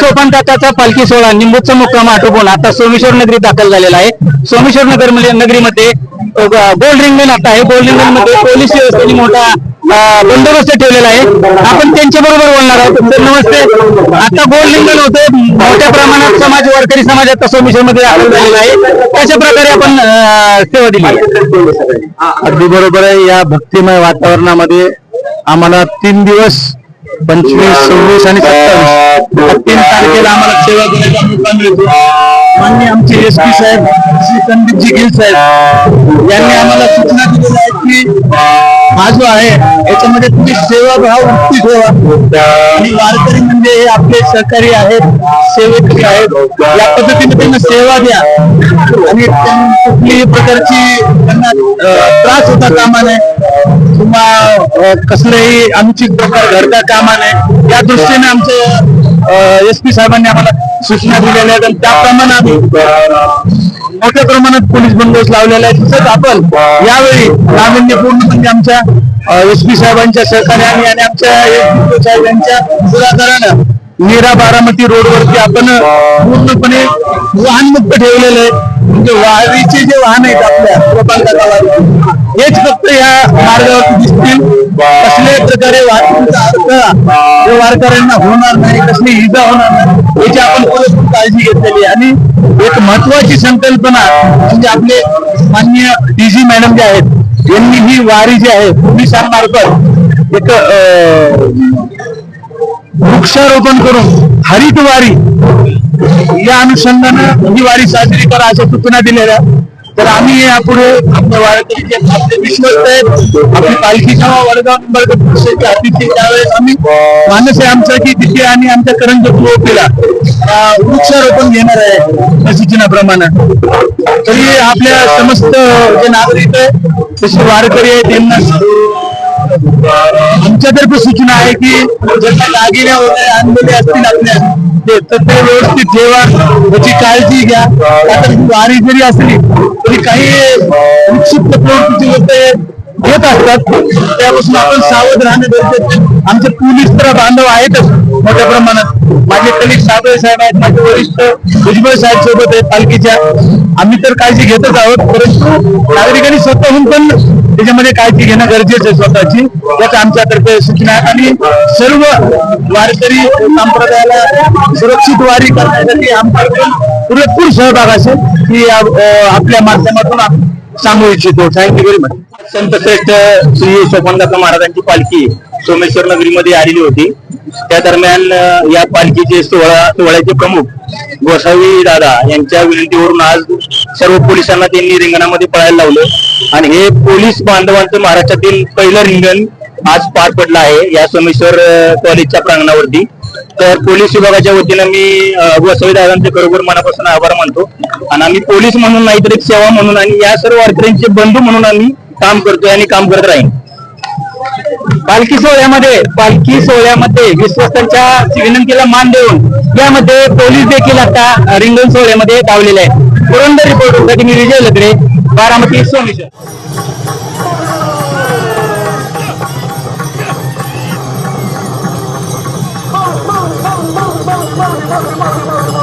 सोपान तात्याचा पालखी सोहळा निंबूचा मुक्काम आटोपून आता सोमेश्वर नगरीत दाखल झालेला आहे. सोमेश्वर नगर नगरीमध्ये गोल्ड रिंगण आता आहे. गोल्ड रिंगणमध्ये पोलीस व्यवस्थेने मोठा बंदोबस्त ठेवलेला आहे. आपण त्यांच्या बरोबर बोलणार आहोत. तर नमस्ते. आता गोल्ड रिंगण होते. मोठ्या प्रमाणात समाज वारकरी समाज आता सोमेश्वर मध्ये दाखल झालेला आहे. कशा प्रकारे आपण सेवा दिली? अगदी बरोबर आहे. या भक्तिमय वातावरणामध्ये आम्हाला तीन दिवस पंचवीस सव्वीस आणि सत्तावीस. तीन तारखेला आम्हाला सेवा देण्याचा मौका मिळतो. माननीय आमचे एस पी साहेब श्री संदीपजी गिल साहेब यांनी आम्हाला सूचना दिलेल्या आहेत की हा जो आहे याच्यामध्ये तुम्ही सेवा भाव ठेवा. आणि वारकरी म्हणजे हे आपले सहकारी आहेत सेवेकरी आहेत. या पद्धतीने त्यांना सेवा द्या. आणि त्यांना कुठलीही प्रकारची त्यांना त्रास होता कामा नये. किंवा कसलेही अनुचित प्रकार घडता कामा नये या दृष्टीने आमचे एस पी साहेबांनी आम्हाला सूचना दिलेल्या आहेत आणि त्याप्रमाणे आम्ही मोठ्या प्रमाणात पोलीस बंदोबस्त लावलेला आहे. तसंच आपण यावेळी नाविन्यपूर्ण म्हणजे आमच्या एस पी साहेबांच्या सहकार्याने आणि आमच्या एस साहेब यांच्या पुढाकारानं मीरा बारामती रोडवरती आपण पूर्णपणे वाहनमुक्त ठेवलेलं आहे. म्हणजे वारीचे जे वाहन आहेत आपल्या प्रबंधाला वारी हेच फक्त या मार्गावरती दिसतील. कसल्याही प्रकारे वाहतुकीचा अर्थ वारकऱ्यांना होणार नाही कसली इजा होणार नाही. याची आपण पुरेपूर काळजी घेतलेली आणि एक महत्वाची संकल्पना म्हणजे आपले मान्य डीजी मॅडम जे आहेत यांनी ही वारी जी आहे पोलिसांमार्फत एक अं, वृक्षारोपण करून हरित वारी या अनुषंगानं ही वारी साजरी करा अशा सूचना दिलेल्या तर आम्ही यापुढे आपल्या वारकरी जे आपले विश्वस्त आहेत आपली पालखी जेव्हा वडगाव अतिथी त्यावेळेस आम्ही मानस आहे आमचा की तिथे आणि आमच्या करंज केला वृक्षारोपण घेणार आहे सूचनाप्रमाणे. तरी आपल्या समस्त जे नागरिक आहे तसे वारकरी आहेत त्यांना आमच्यातर्फे सूचना आहे की ज्यांना दागिने वगैरे आणलेले असतील आपल्या तर ते व्यवस्थित ठेवा त्याची काळजी घ्या. आता वारी जरी असली तरी काही विक्षिप्त प्रवृत्तीची लोक येत असतात. त्यापासून आपण सावध राहणं गरजेचं आमचे पोलीस तर बांधव आहेतच मोठ्या प्रमाणात. माझे कलिक साबळे साहेब आहेत माझे वरिष्ठ भुजबळ साहेब सोबत आहेत पालखीच्या. आम्ही तर काळजी घेतच आहोत परंतु नागरिकांनी स्वतःहून पण त्याच्यामध्ये काळजी घेणं गरजेचं आहे स्वतःची. याच आमच्यातर्फे सूचना आहे. आणि सर्व वारकरी संप्रदायाला सुरक्षित वारी करण्यासाठी आमच्याकडून पुरेपूर सहभाग असेल की आपल्या माध्यमातून सांगू इच्छितो. थँक्यू व्हेरी मच संत श्रेष्ठ श्री सोपानदास महाराजांची पालखी सोमेश्वर नगरीमध्ये आलेली होती. त्या दरम्यान या पालखीचे सोहळा सोहळ्याचे प्रमुख गोसावी दादा यांच्या विनंतीवरून आज सर्व पोलिसांना त्यांनी रिंगणामध्ये पळायला लावलं. आणि हे पोलीस बांधवांचं महाराष्ट्रातील पहिलं रिंगण आज पार पडलं आहे या सोमेश्वर कॉलेजच्या प्रांगणावरती. तर पोलीस विभागाच्या वतीनं मी गोसावी दादांचे खरोखर मनापासून आभार मानतो. आणि आम्ही पोलीस म्हणून नाही तर एक सेवा म्हणून आणि या सर्व अडचणींचे बंधू म्हणून आम्ही काम करतोय आणि काम करत राहीन पालखी सोहळ्यामध्ये पालखी सोहळ्यामध्ये विश्वस्तांच्या विनंतीला मान देऊन यामध्ये पोलीस देखील आता रिंगण सोहळ्यामध्ये धावलेले आहेत पुरंदर रिपोर्टसाठी मी विजय लकडे बारामती सोमेश्वर Oh!